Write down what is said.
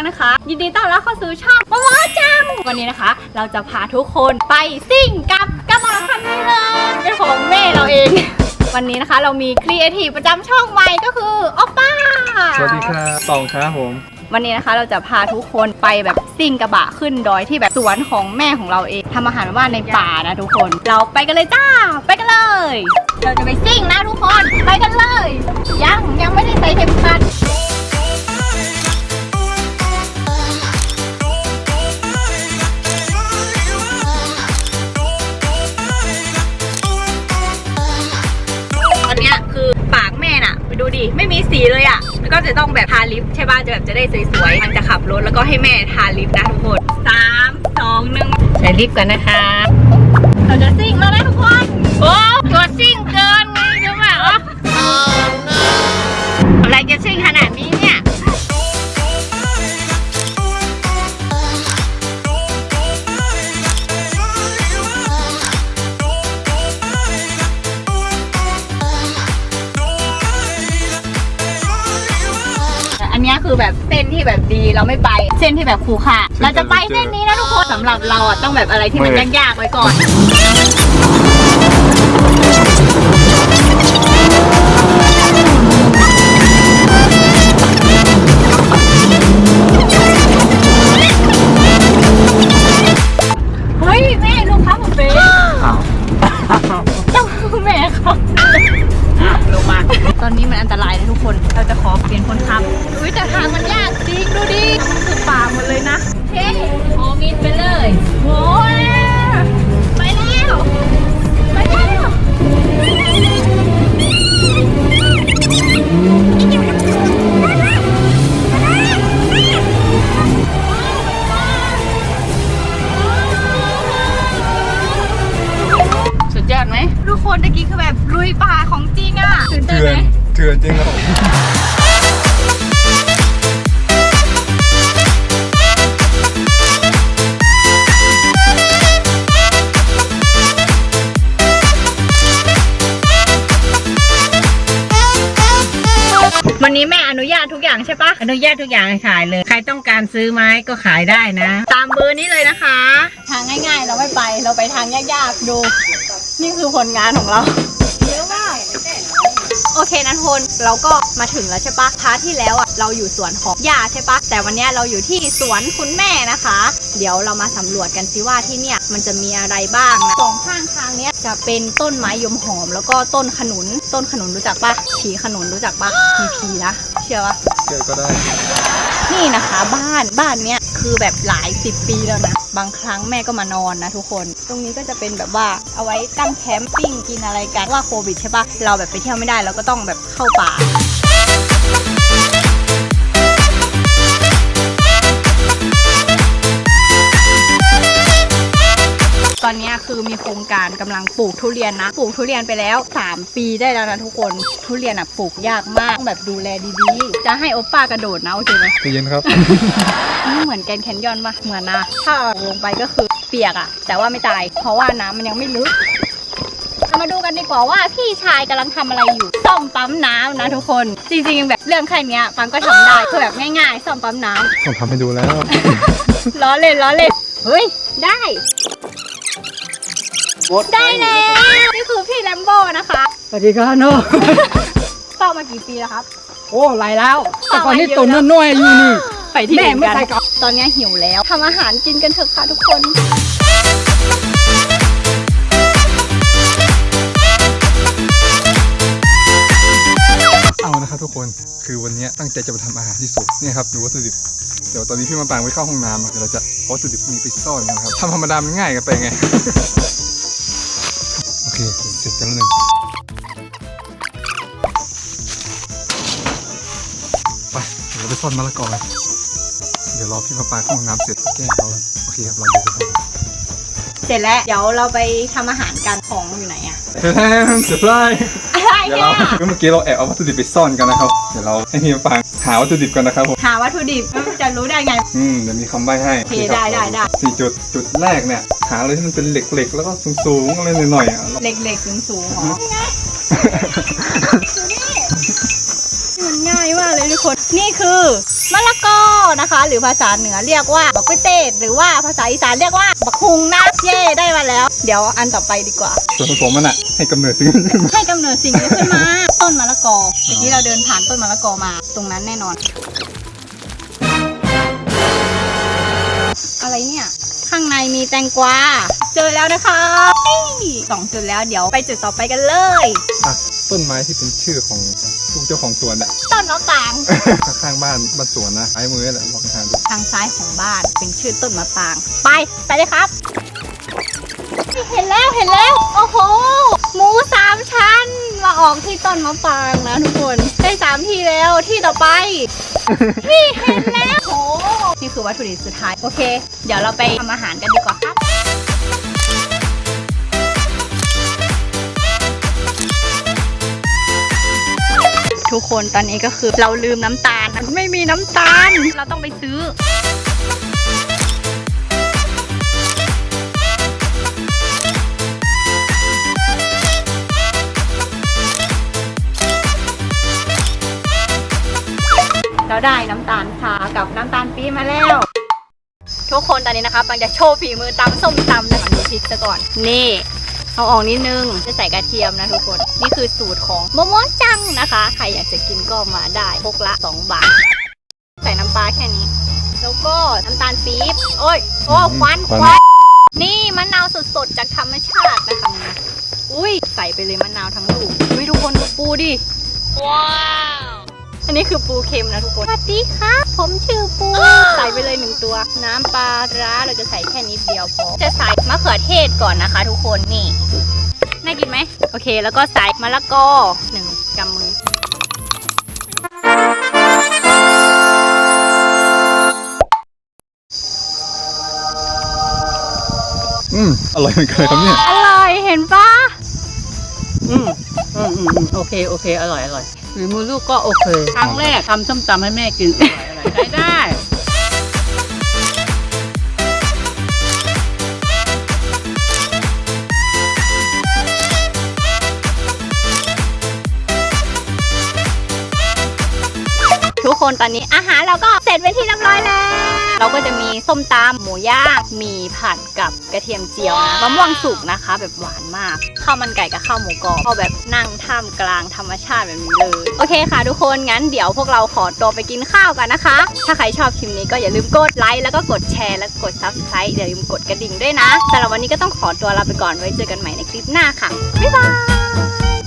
ากนะคะ ยินดีต้อนรับเข้าสู่ช่องมะม่วจังวันนี้นะคะ เราจะพาทุกคนไปซิ่งกับกระบะคันนี้เลยเป็นของแม่เราเอง วันนี้นะคะเรามีครีเอทีฟประจำช่องใหม่ก็คือออปป้า สวัสดีครับตองครับผม วันนี้นะคะเราจะพาทุกคนไปแบบซิ่งกระบะขึ้นดอยที่แบบสวนของแม่ของเราเองทำอาหารว่านในป่านะทุกคน เราไปกันเลยจ้า ไปกันเลย เราจะไปซิ่งนะทุกคน ไปกันเลย ยังยังไม่ได้ใส่เข็มขัด จะต้องแบบทาลิปใช่ป่ะจะแบบจะได้สวยๆมันจะขับรถแล้วก็ให้แม่ทาลิปนะทุกคนสามสองหนึ่งใส่ลิปกันนะคะเราจะซิ่งแล้วนะทุกคนโอ้ตัวซิ่งเกินไง เส้นที่แบบดีเราไม่ไปเส้นที่แบบคูค่ะ เราจะไปเส้นนี้นะทุกคนสำหรับเราอะต้องแบบอะไรที่มันยากๆไว้ก่อน ช่ปะอนุญาตทุกอย่างให้ขายเลย ใครต้องการซื้อไม้ก็ขายได้นะ ตามเบอร์นี้เลยนะคะ ทางง่ายๆ เราไม่ไป เราไปทางยากๆ ดู นี่คือผลงานของเราเยอะมากโอเคนะทนเราก็มาถึงแล้วใช่ปะพาร์ทที่แล้วอะเราอยู่สวนของย่าใช่ปะแต่วันเนี้ยเราอยู่ที่สวนคุณแม่นะคะ เดี๋ยวเรามาสำรวจกันสิว่าที่เนี่ยมันจะมีอะไรบ้างนะสองข้างทางเนี้ยจะเป็นต้นไม้ยมหอม แล้วก็ต้นขนุน ต้นขนุนรู้จักปะผีขนุนรู้จักปะมีผีนะเชื่อปะเชื่อก็ได้ นะคะ บ้านบ้านเนี้ยคือแบบหลายสิบปีแล้วนะบางครั้งแม่ก็มานอนนะทุกคน ตรงนี้ก็จะเป็นแบบว่าเอาไว้ตั้งแคมปิ้งกินอะไรกันว่าโควิดใช่ปะเราแบบไปเที่ยวไม่ได้เราก็ต้องแบบเข้าป่า อนเนี้ยคือมีโครงการกำลังปลูกทุเรียนนะ ปลูกทุเรียนไปแล้ว 3 ปีได้แล้วนะทุกคน ทุเรียนอะปลูกยากมากต้องแบบดูแลดีๆ จะให้โอปป้ากระโดดนะโอเคไหมใจเย็นครับนี่เหมือนแกรนด์แคนยอนปะเหมือนนะ ถ้าลงไปก็คือเปียกอะแต่ว่าไม่ตาย เพราะว่าน้ำมันยังไม่ลึกเรามาดูกันดีกว่าว่าพี่ชายกำลังทำอะไรอยู่ซ่อมปั๊มน้ำนะทุกคน จริงๆแบบเรื่องแค่เนี้ยปังก็ทำได้คือแบบง่ายๆซ่อมปั๊มน้ำผมทำให้ดูแล้วล้อเล่นล้อเล่นเฮ้ยได้ ได้แล้วนี่คือพี่แลมโบ้นะคะสวัสดีครับโนเฝ้ามากี่ปีแล้วครับ โอ้ไหลแล้ว แต่ก่อนนี่ตัวน้อยๆอยู่นี่ไปที่แม่อื่นไม่กันใส่กรอบตอนนี้หิวแล้วทำอาหารกินกันเถอะค่ะทุกคนเอานะครับทุกคนคือวันนี้ตั้งใจจะมาทำอาหารที่สุดเนี่ยครับดูวัตถุดิบเดี๋ยวตอนนี้พี่มาปางไปเข้าห้องน้ำอะเดี๋ยวเราจะเอาวัตถุดิบนี้ไปซ่อนกันนะครับทำธรรมดามันง่ายกันไปไงโอ เคเสร็จกันแล้วหนึ่งไปเดี๋ยวเราไปซ่อนมะละกอกันเดี๋ยวรอพี่มาปางเข้าห้องน้ำเสร็จแกล้งเขาโอเคครับเราดูกันครับเสร็จแล้ว เดี๋ยวเราไปทำอาหารกันของอยู่ไหนอะเฮ้ยเซอร์ไพรส์อะไรเดี๋ยวเนี่เราย เมื่อกี้เราแอบเอาวัตถุดิบไปซ่อนกันนะครับ เดี๋ยวเราให้พี่มาปาง หาวัตถุดิบกันนะครับผม หาวัตถุดิบจะรู้ได้ไง อืมเดี๋ยวมีคำใบ้ให้โอเคได้ได้ได้ สี่จุดจุดแรกเนี่ย หาอะไรที่มันเป็นเหล็กๆ แล้วก็สูงๆอะไรหน่อยๆอะเล็กๆสูงๆหรอนี่มันง่ายมากเลยเลยทุกคน นี่คือมะละกอนะคะ หรือภาษาเหนือเรียกว่าบักกุ้ยเตดหรือว่าภาษาอีสานเรียกว่าบักฮุงนะเย่ได้มาแล้ว เดี๋ยวอันต่อไปดีกว่า ส่วนผสมมันอะให้กำเนิดสิ่งนี้ขึ้นมาให้กำเนิดสิ่งนี้ขึ้นมาต้ นมะละกอเมื่อกี้เราเดินผ่านต้นมะละกอมา ตรงนั้นแน่นอน อะไรเนี่ย ข้างในมีแตงกวา เจอแล้วนะคะนี่สองจุดแล้วเดี๋ยวไปจุดต่อไปกันเลย อะต้นไม้ที่เป็นชื่อของลูกเจ้าของสวนอะต้นมะปราง ข้างๆบ้านบ้านสวนนะซ้ายมือแหละลองไปหาดูทางซ้ายของบ้านเป็นชื่อต้นมะปราง ไป ไปเลยครับ เห็นแล้วเห็นแล้ว โอ้โห หมูสามชั้นมาออกที่ต้นมะปรางนะทุกคน ได้สามที่แล้วที่ต่อไป นี่เห็นแล้วโอ้นี่คือวัตถุดิบสุดท้าย โอเค เดี๋ยวเราไปทำอาหารกันดีกว่าครับทุกคนตอนนี้ก็คือเราลืมน้ำตาลนะไม่มีน้ำตาล เราต้องไปซื้อ ได้น้ำตาลทากับน้ำตาลปี๊บมาแล้ว ทุกคนตอนนี้นะคะปังจะโชว์ฝีมือตำส้มตำนะคะดูพริกซะก่อน นี่ เอาออกนิดนึงจะใส่กระเทียมนะทุกคน นี่คือสูตรของโมโมจังนะคะ ใครอยากจะกินก็มาได้พกละ 2 บาท ใส่น้ำปลาแค่นี้ แล้วก็น้ำตาลปี๊บโอ้ยโอ้ควันควันนี่มะนาวสดๆจากธรรมชาตินะคะนะอุ้ยใส่ไปเลยมะนาวทั้งลูกอุ้ยทุกคนดูปูดิว้าว อันนี้คือปูเค็มนะทุกคน สวัสดีค่ะ ผมชื่อปู ใส่ไปเลยหนึ่งตัว น้ำปลาร้าเราจะใส่แค่นิดเดียวพอ จะใส่มะเขือเทศก่อนนะคะ ทุกคน นี่ น่ากินไหม โอเค แล้วก็ใส่มะละกอหนึ่งกำมืออืมอร่อยเหมือนกันเลยครับเนี่ย อร่อยเห็นปะอืม อืมอืมอืมโอเคโอเค อร่อยอร่อยฝีมือลูกก็โอเค ครั้งแรกทำส้มตำให้แม่กินอร่อยอร่อยใช้ได้ทุกคนตอนนี้อาหารเราก็เสร็จเป็นที่ เราก็จะมีส้มตำหมูย่างมีผัดกับกระเทียมเจียวนะมะม่วงสุกนะคะ แบบหวานมากข้าวมันไก่กับข้าวหมูกรอบเอาแบบนั่งท่ามกลางธรรมชาติแบบนี้เลย โอเคค่ะทุกคนงั้นเดี๋ยวพวกเราขอตัวไปกินข้าวกันนะคะ ถ้าใครชอบคลิปนี้ก็อย่าลืมกดไลค์แล้วก็กดแชร์แล้วก็กด subscribe อย่าลืมกดกระดิ่งด้วยนะสำหรับวันนี้ก็ต้องขอตัวลาไปก่อนไว้เจอกันใหม่ในคลิปหน้าค่ะบ๊ายบาย